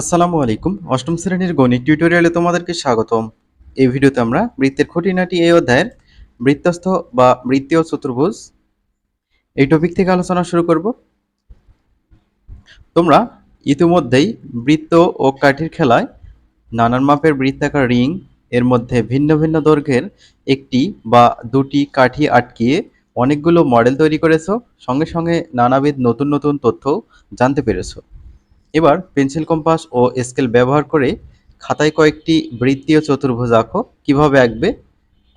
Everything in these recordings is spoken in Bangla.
আসসালামু আলাইকুম। অষ্টম শ্রেণির গণিত টিউটোরিয়ালে তোমাদেরকে স্বাগতম। এই ভিডিওতে আমরা বৃত্তের খুঁটিনাটি এই অধ্যায়ের বৃত্তস্থ বা বৃত্তীয় চতুর্ভুজ এই টপিক থেকে আলোচনা শুরু করব। তোমরা ইতিমধ্যেই বৃত্ত ও কাঠির খেলায় নানান মাপের বৃত্তাকার রিং, এর মধ্যে ভিন্ন ভিন্ন দৈর্ঘ্যের একটি বা দুটি কাঠি আটকিয়ে অনেকগুলো মডেল তৈরি করেছ। সঙ্গে সঙ্গে নানাবিধ নতুন নতুন তথ্য জানতে পেরেছ। এবার পেন্সিল কম্পাস ও স্কেল ব্যবহার করে খাতায় কয়েকটি বৃত্তীয় চতুর্ভুজ আঁকো। কীভাবে আঁকবে?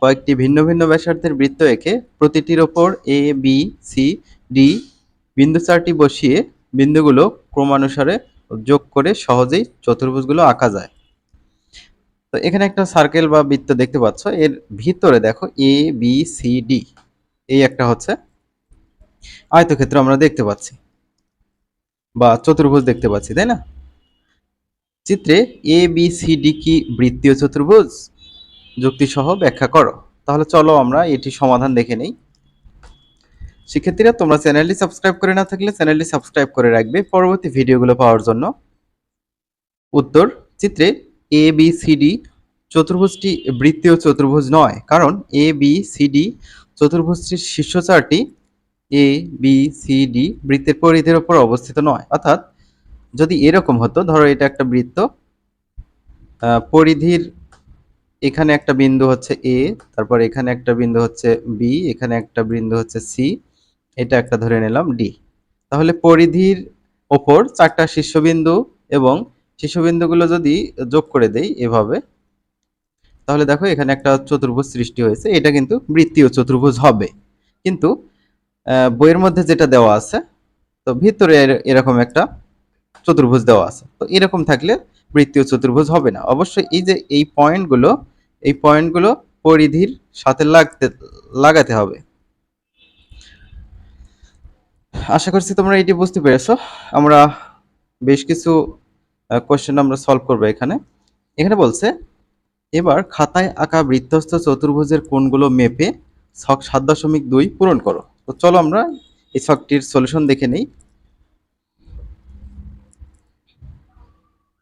কয়েকটি ভিন্ন ভিন্ন ব্যাসার্ধের বৃত্ত এঁকে প্রতিটির ওপর এ বি সি ডি বিন্দু চারটি বসিয়ে বিন্দুগুলো ক্রমানুসারে যোগ করে সহজেই চতুর্ভুজগুলো আঁকা যায়। তো এখানে একটা সার্কেল বা বৃত্ত দেখতে পাচ্ছ। এর ভিতরে দেখো এ বি সি ডি এই একটা হচ্ছে আয়তক্ষেত্র আমরা দেখতে পাচ্ছি। বা চতুর্ভুজ দেখতে পাচ্ছি, তাই না? চিত্রে এ বি সি ডি কি বৃত্তীয় চতুর্ভুজ? যুক্তি সহ ব্যাখ্যা করো। তাহলে চলো আমরা এটি সমাধান দেখে নেই। শিক্ষার্থীরা, তোমরা চ্যানেলটি সাবস্ক্রাইব করে না থাকলে চ্যানেলটি সাবস্ক্রাইব করে রাখবে পরবর্তী ভিডিওগুলো পাওয়ার জন্য। উত্তর, চিত্রে এ বি সি ডি চতুর্ভুজটি বৃত্তীয় চতুর্ভুজ নয়, কারণ এ বি সি ডি চতুর্ভুজটির শীর্ষ চারটি এ বি সি ডি বৃত্তের পরিধির ওপর অবস্থিত নয়। অর্থাৎ যদি এরকম হতো, ধরো এটা একটা বৃত্ত পরিধির এখানে একটা বিন্দু হচ্ছে এ তারপর এখানে একটা বিন্দু হচ্ছে বি এখানে একটা বিন্দু হচ্ছে সি এটা একটা ধরে নিলাম ডি তাহলে পরিধির ওপর চারটা শীর্ষবিন্দু এবং শীর্ষবিন্দুগুলো যদি যোগ করে দেই এভাবে, তাহলে দেখো এখানে একটা চতুর্ভুজ সৃষ্টি হয়েছে, এটা কিন্তু বৃত্তীয় চতুর্ভুজ হবে। কিন্তু বইয়ের মধ্যে যেটা দেওয়া আছে, তো ভিতরে এরকম একটা চতুর্ভুজ দেওয়া আছে। তো এরকম থাকলে বৃত্তীয় চতুর্ভুজ হবে না। অবশ্যই এই যে এই পয়েন্টগুলো এই পয়েন্টগুলো পরিধির সাথে লাগতে, লাগাতে হবে। আশা করছি তোমরা এটি বুঝতে পেরেছ। আমরা বেশ কিছু কোয়েশ্চেন আমরা সলভ করব এখানে। এখানে বলছে, এবার খাতায় আঁকা বৃত্তস্থ চতুর্ভুজের কোণগুলো মেপে ছক সাত দশমিক দুই পূরণ করো। তো চলো আমরা এই ছকটির সলিউশন দেখে নেই।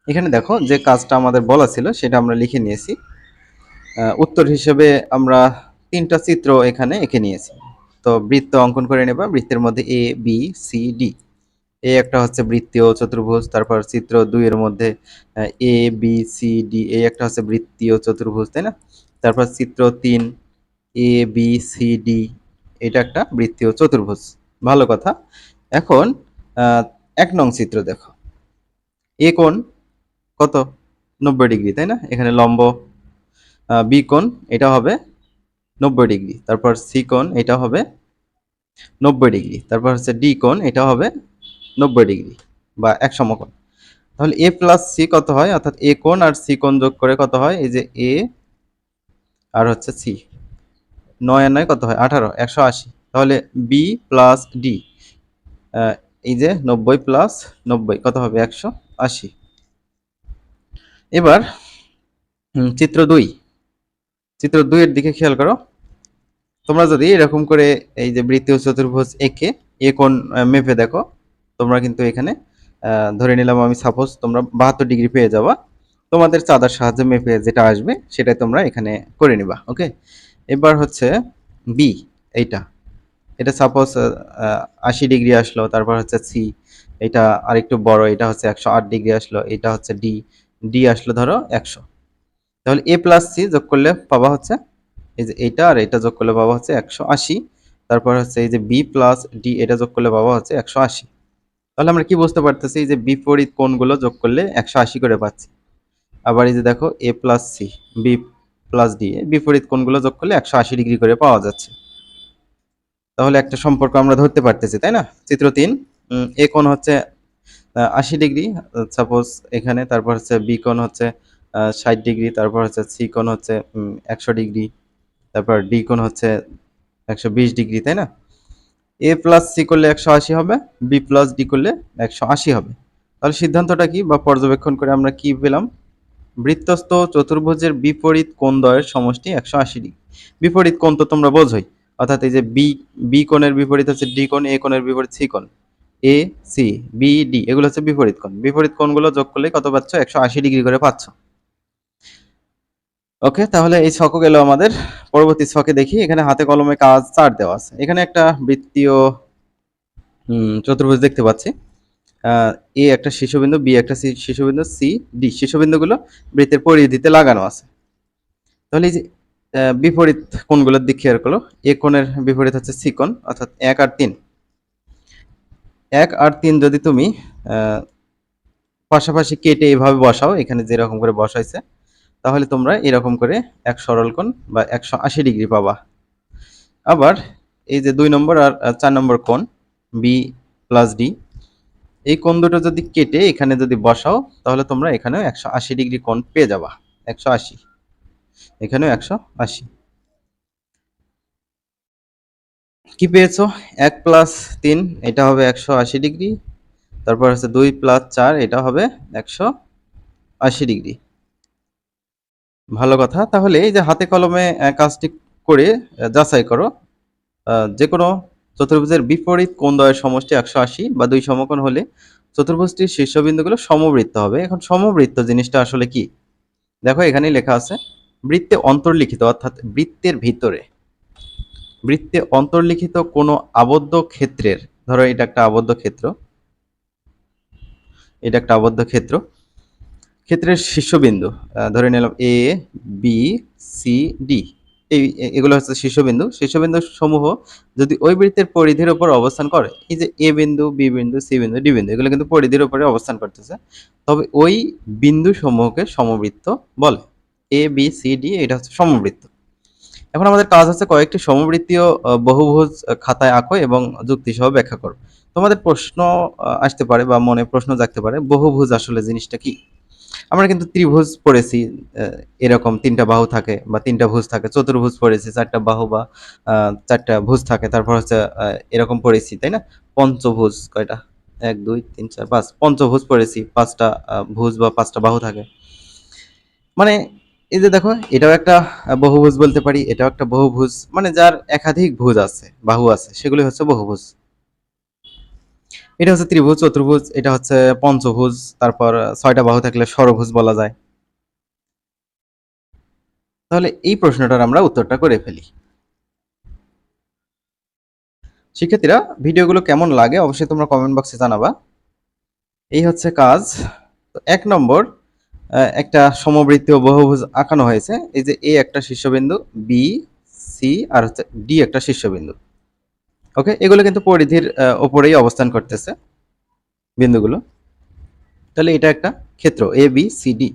এখানে দেখো যে কাজটা আমাদের বলা ছিল, সেটা আমরা লিখে নিয়েছি। উত্তর হিসেবে আমরা তিনটা চিত্র এখানে এঁকে নিয়েছি। তো বৃত্ত অঙ্কন করে নেবা, বৃত্তের মধ্যে এ বি সি ডি এ একটা হচ্ছে বৃত্তীয় চতুর্ভুজ, তারপর চিত্র দুইয়ের মধ্যে এ বি সি ডি এ একটা হচ্ছে বৃত্তীয় চতুর্ভুজ, তাই না? তারপর চিত্র তিন এ বি সি ডি এটা একটা বৃত্তীয় চতুর্ভুজ। ভালো কথা। এখন এক নং চিত্র দেখো। এ কোণ কত? নব্বই ডিগ্রি, তাই না? এখানে লম্ব। বি কোণ, এটা হবে নব্বই ডিগ্রি। তারপর সি কোণ, এটা হবে নব্বই ডিগ্রি। তারপর হচ্ছে ডি কোণ, এটা হবে নব্বই ডিগ্রি বা এক সমকোণ। তাহলে এ প্লাস সি কত হয়? অর্থাৎ এ কোণ আর সি কোণ যোগ করে কত হয়? এই যে এ আর হচ্ছে সি। নয় আর নয় কত হয়? আঠারো, একশো আশি। তাহলে বি প্লাস ডি এই যে নব্বই প্লাস নব্বই, কত হবে? একশো আশি। এবার চিত্র দুই। চিত্র দুইয়ের দিকে খেয়াল করো। তোমরা যদি এরকম করে এই যে বৃত্তীয় চতুর্ভুজ একে এ কোন মেপে দেখো, তোমরা কিন্তু এখানে ধরে নিলাম আমি সাপোজ তোমরা বাহাত্তর ডিগ্রি পেয়ে যাবা। তোমাদের চাঁদার সাহায্যে মেপে যেটা আসবে, সেটাই তোমরা এখানে করে নিবা ওকে এবার হচ্ছে বি এইটা। এটা সাপোজ আশি ডিগ্রি আসলো, তারপর হচ্ছে সি এটা আরেকটু বড়, এটা হচ্ছে একশো আট ডিগ্রি আসলো, এটা হচ্ছে ডি ডি আসলো ধরো একশো। তাহলে এ প্লাস সি যোগ করলে পাওয়া হচ্ছে, এই যে এইটা আর এটা যোগ করলে পাওয়া হচ্ছে একশো আশি, তারপর হচ্ছে এই যে বি প্লাস ডি এটা যোগ করলে পাওয়া হচ্ছে একশো আশি। তাহলে আমরা কি বুঝতে পারতেছি যে বিপরীত কোণগুলো যোগ করলে একশো আশি করে পাচ্ছি। আবার এই যে দেখো A plus C B plus D বিপরীত কোণগুলো যোগ করলে একশো আশি ডিগ্রি করে পাওয়া যাচ্ছে। তাহলে একটা সম্পর্ক আমরা ধরতে পারতেছি, তাই না? চিত্র তিন এ কোণ হচ্ছে আশি ডিগ্রি সাপোজ এখানে, তারপর হচ্ছে বি কোণ হচ্ছে ষাট ডিগ্রি তারপর হচ্ছে সি কোণ হচ্ছে একশো ডিগ্রি তারপর ডি কোণ হচ্ছে একশো বিশ ডিগ্রি তাই না? এ প্লাস সি করলে একশো আশি হবে, বি প্লাস ডি করলে একশো আশি হবে। তাহলে সিদ্ধান্তটা কি বা পর্যবেক্ষণ করে আমরা কি পেলাম? বৃত্তস্থ চতুর্ভুজের বিপরীত কোণ দ্বয়ের সমষ্টি একশো আশি ডিগ্রি। বিপরীত কোণ তো তোমরা বোঝোই, অর্থাৎ এই যে বি বি কোণের বিপরীত হচ্ছে ডি কোণ, এ কোণের বিপরীত সি কোণ। এ, সি, বি, ডি, এগুলো হচ্ছে বিপরীত কোণ। বিপরীত কোণগুলো যোগ করলে কত পাচ্ছ? একশো আশি ডিগ্রি করে পাচ্ছ। ওকে, তাহলে এই ছক গেল আমাদের। পরবর্তী ছকে দেখি, এখানে হাতে কলমে কাজ চার দেওয়া আছে। এখানে একটা বৃত্তীয় চতুর্ভুজ দেখতে পাচ্ছি। এ একটা শীর্ষবিন্দু বি একটা শীর্ষবিন্দু সি, ডি। শীর্ষবিন্দুগুলো বৃত্তের পরিধিতে লাগানো আছে। তাহলে এই যে বিপরীত কোণগুলোর দিক খেয়াল করো এ কোণের বিপরীত হচ্ছে সি কোণ, অর্থাৎ এক আর তিন। এক আর তিন যদি তুমি পাশাপাশি কেটে এভাবে বসাও, এখানে যেরকম করে বসাইছে, তাহলে তোমরা এরকম করে এক সরল কোণ বা একশো আশি ডিগ্রি পাবা। আবার এই যে দুই নম্বর আর চার নম্বর কোণ, বি প্লাস ডি এই কোণ দুটো যদি কেটে এখানে যদি বসাও, তাহলে তোমরা এখানেও একশো আশি ডিগ্রি কোণ পেয়ে যাবা। একশো আশি। এখানেও একশো আশি। কি পেয়েছ? এক প্লাস তিন, এটা হবে একশো আশি ডিগ্রি। তারপর হচ্ছে দুই প্লাস চার, এটা হবে একশো আশি ডিগ্রি। ভালো কথা। তাহলে এই যে হাতে কলমে কাজটি করে যাচাই করো। যে কোনো চতুর্ভুজের বিপরীত কোন দয়ের সমষ্টি একশো আশি বা দুই সমকোণ হলে চতুর্ভুজটির শীর্ষবিন্দুগুলো সমবৃত্ত হবে। এখন সমবৃত্ত জিনিসটা আসলে কি? দেখো এখানেই লেখা আছে, বৃত্তে অন্তর্লিখিত অর্থাৎ বৃত্তের ভিতরে। বৃত্তে অন্তর্লিখিত কোনো আবদ্ধ ক্ষেত্রের, ধরো এটা একটা আবদ্ধ ক্ষেত্র, এটা একটা আবদ্ধ ক্ষেত্র, ক্ষেত্রের শীর্ষবিন্দু ধরে নিলাম এ বি সি ডি এই এগুলো হচ্ছে শীর্ষবিন্দু। শীর্ষবিন্দু সমূহ যদি ওই বৃত্তের পরিধির উপর অবস্থান করে, এই যে এ বিন্দু, বি বিন্দু, সি বিন্দু, ডি বিন্দু, এগুলো কিন্তু পরিধির উপরে অবস্থান করতেছে, তবে ওই বিন্দু সমূহকে সমবৃত্ত বলে। এ, বি, সি, ডি, এটা হচ্ছে সমবৃত্ত। এখন আমাদের কাজ হচ্ছে কয়েকটি সমবৃত্তীয় বহুভুজ খাতায় আঁকো এবং যুক্তি সহ ব্যাখ্যা করো। তোমাদের প্রশ্ন আসতে পারে বা মনে প্রশ্ন জাগতে পারে, বহুভুজ আসলে জিনিসটা কি? আমরা কিন্তু ত্রিভুজ পড়েছি এরকম তিনটা বাহু থাকে বা তিনটা ভুজ থাকে, চতুর্ভুজ পড়েছি, চারটা বাহু বা চারটা ভুজ থাকে, তারপর হচ্ছে এরকম পড়েছি, তাই না? পঞ্চভুজ কয়টা? এক, দুই, তিন, চার, পাঁচ, পঞ্চভুজ পড়েছি, পাঁচটা ভুজ বা পাঁচটা বাহু থাকে। মানে এই যে দেখো, এটাও একটা বহুভুজ বলতে পারি, এটাও একটা বহুভুজ মানে যার একাধিক ভুজ আছে, বাহু আছে, সেগুলি হচ্ছে বহুভুজ। এটা হচ্ছে ত্রিভুজ, চতুর্ভুজ, এটা হচ্ছে পঞ্চভুজ, তারপর ছয়টা বাহু থাকলে ষড়ভুজ বলা যায়। তাহলে এই প্রশ্নটার আমরা উত্তরটা করে ফেলি। শিক্ষার্থীরা, ভিডিওগুলো কেমন লাগে অবশ্যই তোমরা কমেন্ট বক্সে জানাবা। এই হচ্ছে কাজ। এক নম্বর একটা সমবৃত্তীয় বহুভুজ আঁকানো হয়েছে। এই যে এ একটা শীর্ষবিন্দু, বি, সি, আর হচ্ছে ডি একটা শীর্ষবিন্দু। ওকে এগুলো কিন্তু পরিধির ওপরেই অবস্থান করতেছে বিন্দুগুলো। তাহলে এটা একটা ক্ষেত্র এ বি সি ডি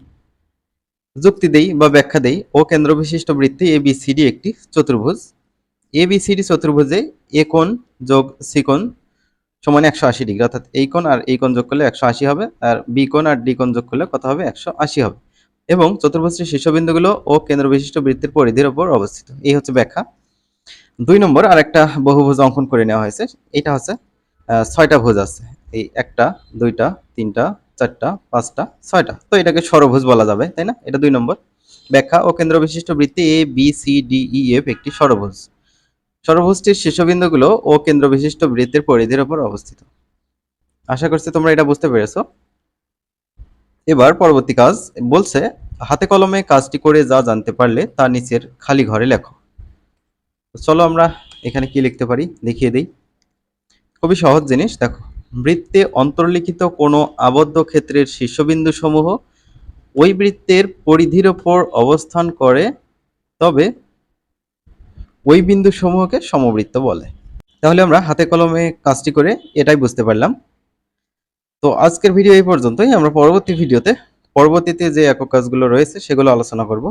যুক্তি দেই বা ব্যাখ্যা দেই, ও কেন্দ্র বিশিষ্ট বৃত্তি এ বি সি ডি একটি চতুর্ভুজ। এ বি সি ডি চতুর্ভুজে এ কোণ যোগ সি কোণ সমান একশো আশি ডিগ্রি, অর্থাৎ এই কোণ আর এই কোণ যোগ করলে একশো আশি হবে, আর বি কোণ আর ডি কোণ যোগ করলে কত হবে? একশো আশি হবে। এবং চতুর্ভুজটির শীর্ষবিন্দুগুলো ও কেন্দ্র বিশিষ্ট বৃত্তির পরিধির ওপর অবস্থিত। এই হচ্ছে ব্যাখ্যা। দুই নম্বর আর একটা বহুভুজ অঙ্কন করে নেওয়া হয়েছে। এটা হচ্ছে ছয়টা ভুজ আছে। এই একটা, দুইটা, তিনটা, চারটা, পাঁচটা, ছয়টা। তো এটাকে সরভুজ বলা যাবে, তাই না? এটা দুই নম্বর। ব্যাখ্যা ও কেন্দ্র বিশিষ্ট বৃত্তি A B C D E F একটি সরভুজ। সরভুজটির শীর্ষবিন্দুগুলো ও কেন্দ্র বিশিষ্ট বৃত্তের পরিধির ওপর অবস্থিত। আশা করছি তোমরা এটা বুঝতে পেরেছ। এবার পরবর্তী কাজ বলছে, হাতে কলমে কাজটি করে যা জানতে পারলে তা নিচের খালি ঘরে লেখো। চলো আমরা এখানে কি লিখতে পারি? দেখিয়ে দিই। খুবই সহজ জিনিস, দেখো। বৃত্তে অন্তর্লিখিত কোনো আবদ্ধ ক্ষেত্রের শীর্ষবিন্দু সমূহ ওই বৃত্তের পরিধির ওপর অবস্থান করে, তবে ওই বিন্দু সমূহকে সমবৃত্ত বলে। তাহলে আমরা হাতে কলমে কাজটি করে এটাই বুঝতে পারলাম। তো আজকের ভিডিও এই পর্যন্তই। আমরা পরবর্তী ভিডিওতে, পরবর্তীতে যে একক কাজগুলো রয়েছে সেগুলো আলোচনা করব।